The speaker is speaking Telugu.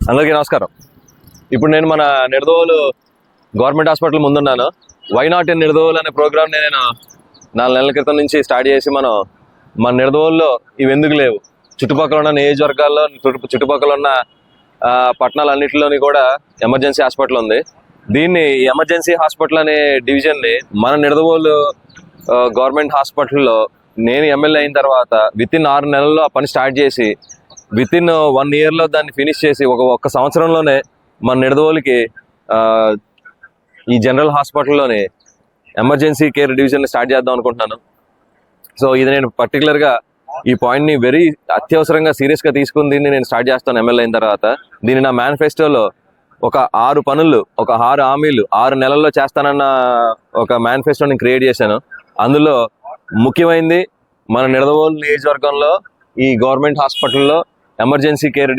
అందరికీ నమస్కారం. ఇప్పుడు నేను మన నిడదవోలు గవర్నమెంట్ హాస్పిటల్ ముందున్నాను. వై నాట్ ఇన్ నిడదోలు అనే ప్రోగ్రామ్ నేను నాలుగు నెలల క్రితం నుంచి స్టార్ట్ చేసి మనం మన నిడదవోలులో ఇవి ఎందుకు లేవు? చుట్టుపక్కల ఉన్న నియోజకవర్గాల్లో చుట్టుపక్కల ఉన్న ఆ, పట్టణాలన్నింటిలోని కూడా ఎమర్జెన్సీ హాస్పిటల్ ఉంది. దీన్ని ఎమర్జెన్సీ హాస్పిటల్ అనే డివిజన్ని మన నిడదవోలు గవర్నమెంట్ హాస్పిటల్లో నేను ఎమ్మెల్యే అయిన తర్వాత విత్ ఇన్ ఆరు నెలల్లో ఆ పని స్టార్ట్ చేసి విత్ ఇన్ వన్ ఇయర్లో దాన్ని ఫినిష్ చేసి ఒక ఒక్క సంవత్సరంలోనే మన నిడదవోలికి ఆ, ఈ జనరల్ హాస్పిటల్లోని ఎమర్జెన్సీ కేర్ డివిజన్ స్టార్ట్ చేద్దాం అనుకుంటున్నాను. సో ఇది నేను పర్టికులర్గా ఈ పాయింట్ని వెరీ అత్యవసరంగా సీరియస్గా తీసుకుని దీన్ని నేను స్టార్ట్ చేస్తాను ఎమ్మెల్యే అయిన తర్వాత. దీన్ని నా మేనిఫెస్టోలో ఒక ఆరు పనులు ఒక ఆరు హామీలు ఆరు నెలల్లో చేస్తానన్న ఒక మేనిఫెస్టోని క్రియేట్ చేశాను. అందులో ముఖ్యమైనది మన నిడదవోలు నియోజకవర్గంలో ఈ గవర్నమెంట్ హాస్పిటల్లో ఎమర్జెన్సీ కేర్